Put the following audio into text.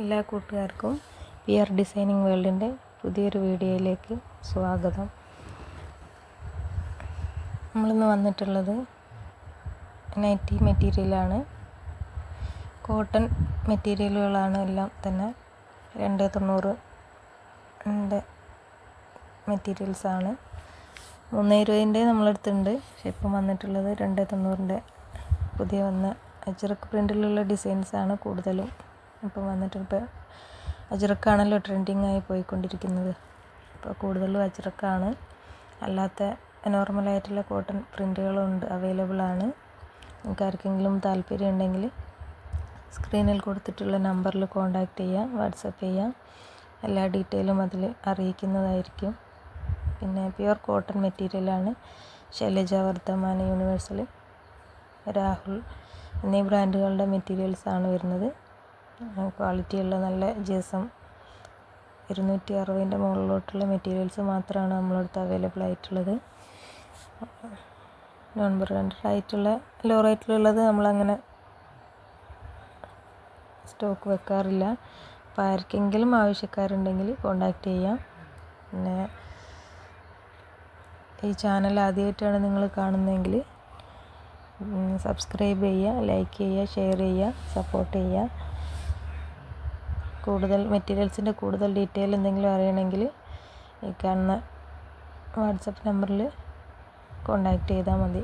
എല്ലാ കൂട്ടുകാർക്കും P R designing വേൾഡിന്റെ പുതിയൊരു വീഡിയോയിലേക്ക് സ്വാഗതം. നമ്മളിന്ന് വന്നിട്ടുള്ളത് നൈറ്റി മെറ്റീരിയലാണ് കോട്ടൺ മെറ്റീരിയലുകളാണ് എല്ലാം തന്നെ. രണ്ട് തൊണ്ണൂറ് മെറ്റീരിയൽസാണ് മൂന്ന് ഇരുപതിന്റെ നമ്മളെടുത്തുണ്ട്. പക്ഷെ ഇപ്പം വന്നിട്ടുള്ളത് രണ്ട് തൊണ്ണൂറിന്റെ പുതിയ വന്ന അച്ചറക്ക് പ്രിന്റിലുള്ള ഡിസൈൻസാണ് കൂടുതലും. ഇപ്പം വന്നിട്ട് ഇപ്പം അജ്രക്കാണല്ലോ ട്രെൻഡിങ് ആയി പോയിക്കൊണ്ടിരിക്കുന്നത്. ഇപ്പോൾ കൂടുതലും അജ്രക്കാണ് അല്ലാത്ത നോർമലായിട്ടുള്ള കോട്ടൺ പ്രിന്റുകളുണ്ട് അവൈലബിൾ ആണ്. നിങ്ങൾക്ക് ആർക്കെങ്കിലും താല്പര്യം ഉണ്ടെങ്കിൽ സ്ക്രീനിൽ കൊടുത്തിട്ടുള്ള നമ്പറിൽ കോൺടാക്റ്റ് ചെയ്യാം വാട്സപ്പ് ചെയ്യാം. എല്ലാ ഡീറ്റെയിലും അതിൽ അറിയിക്കുന്നതായിരിക്കും. പിന്നെ പ്യുവർ കോട്ടൺ മെറ്റീരിയലാണ് ശൈലജ വർദ്ധമാന യൂണിവേഴ്സൽ രാഹുൽ എന്നീ ബ്രാൻഡുകളുടെ മെറ്റീരിയൽസാണ് വരുന്നത്. ക്വാളിറ്റിയുള്ള നല്ല ജിസം ഇരുന്നൂറ്റി അറുപതിന്റെ മുകളിലോട്ടുള്ള മെറ്റീരിയൽസ് മാത്രമാണ് നമ്മളടുത്ത് അവൈലബിൾ ആയിട്ടുള്ളത്. നോൺ ബ്രാൻഡഡ് ആയിട്ടുള്ള ലോ റേറ്റിലുള്ളത് നമ്മളങ്ങനെ സ്റ്റോക്ക് വെക്കാറില്ല. അപ്പോൾ ആർക്കെങ്കിലും ആവശ്യക്കാരുണ്ടെങ്കിൽ കോണ്ടാക്ട് ചെയ്യാം. പിന്നെ ഈ ചാനൽ ആദ്യമായിട്ടാണ് നിങ്ങൾ കാണുന്നതെങ്കിൽ സബ്സ്ക്രൈബ് ചെയ്യുക ലൈക്ക് ചെയ്യുക ഷെയർ ചെയ്യുക സപ്പോർട്ട് ചെയ്യുക. കൂടുതൽ മെറ്റീരിയൽസിന്റെ കൂടുതൽ ഡീറ്റെയിൽ എന്തെങ്കിലും അറിയണമെങ്കിൽ ഈ കാണുന്ന വാട്സപ്പ് നമ്പറിൽ കോണ്ടാക്ട് ചെയ്താൽ മതി.